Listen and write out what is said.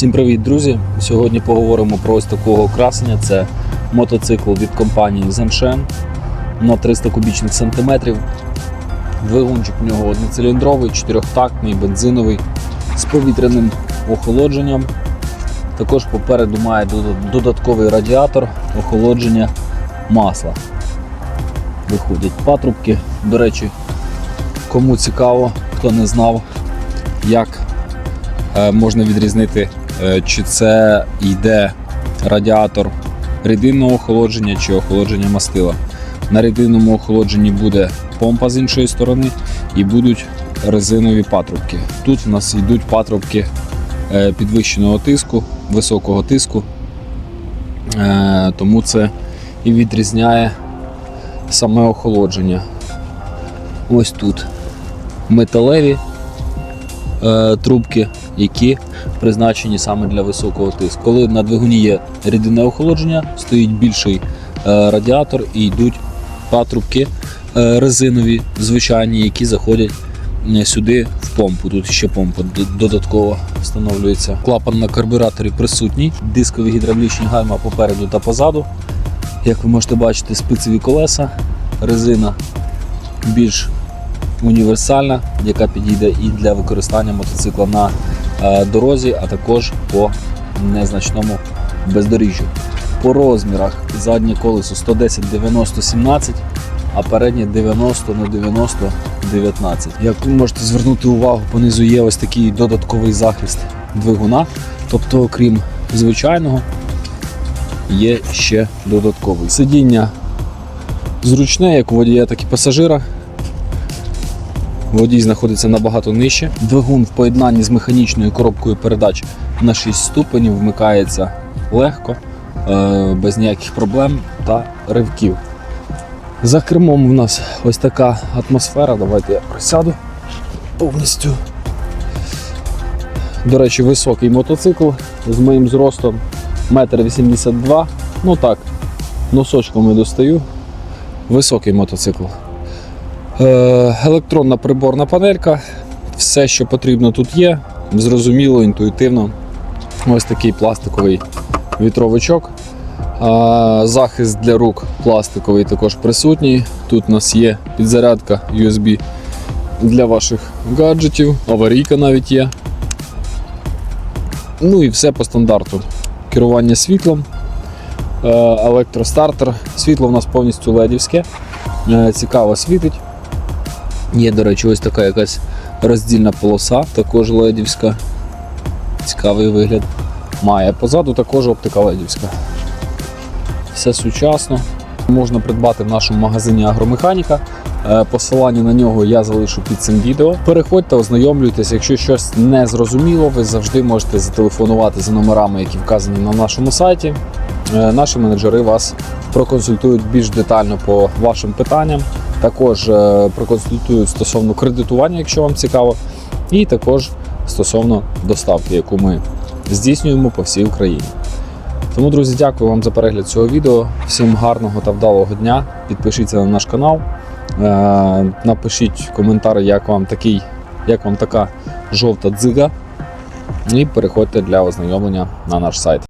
Всім привіт, друзі! Сьогодні поговоримо про ось такого красення. Це мотоцикл від компанії Zenshen на 300 кубічних сантиметрів. Двигунчик у нього одноциліндровий, чотирьохтактний, бензиновий з повітряним охолодженням. Також попереду має додатковий радіатор охолодження масла. Виходять патрубки. До речі, кому цікаво, хто не знав, як можна відрізнити, е, чи це йде радіатор рідинного охолодження чи охолодження мастила. На рідинному охолодженні буде помпа з іншої сторони і будуть резинові патрубки. Тут в нас йдуть патрубки е, підвищеного тиску, високого тиску, Е, тому це і відрізняє саме охолодження. Ось тут металеві е, трубки, які призначені саме для високого тиску. Коли на двигуні є рідинне охолодження, стоїть більший е, радіатор і йдуть патрубки е, резинові, звичайні, які заходять е, сюди в помпу. Тут ще помпа додатково встановлюється. Клапан на карбюраторі присутній, дискові гідравлічні гальма попереду та позаду. Як ви можете бачити, спицеві колеса, резина більш універсальна, яка підійде і для використання мотоцикла на е, дорозі, а також по незначному бездоріжжю. По розмірах заднє колесо 110 90 17, а переднє 90 на 90 19. Як ви можете звернути увагу, понизу є ось такий додатковий захист двигуна. Тобто, окрім звичайного, є ще додатковий. Сидіння зручне, як у водія, так і пасажира. Водій знаходиться набагато нижче. Двигун в поєднанні з механічною коробкою передач на 6 ступенів вмикається легко, е, без ніяких проблем та ривків. За кермом у нас ось така атмосфера. Давайте я присяду повністю. До речі, високий мотоцикл з моїм зростом 1,82 м. Ну так, носочком я достаю. Високий мотоцикл. Е, електронна приборна панелька. Все, що потрібно тут є. Зрозуміло, інтуїтивно. Ось такий пластиковий вітровичок. Захист для рук пластиковий також присутній. Тут у нас є підзарядка USB для ваших гаджетів, аварійка навіть є. Ну і все по стандарту. Керування світлом, е, електростартер. Світло в нас повністю ледівське. Е, Цікаво світить. Є, до речі, ось така якась роздільна полоса, також ледівська. Цікавий вигляд. Має. Позаду також оптика ледівська. Все сучасно. Можна придбати в нашому магазині Агромеханіка. Е, Посилання на нього я залишу під цим відео. Переходьте, ознайомлюйтесь. Якщо щось не зрозуміло, ви завжди можете зателефонувати за номерами, які вказані на нашому сайті. Е, Наші менеджери вас проконсультують більш детально по вашим питанням. Також е, проконсультують стосовно кредитування, якщо вам цікаво, і також стосовно доставки, яку ми здійснюємо по всій Україні. Тому, друзі, дякую вам за перегляд цього відео. Всім гарного та вдалого дня. Підпишіться на наш канал. Е, Напишіть коментар, як вам такий, як вам така жовта дзига. І переходьте для ознайомлення на наш сайт.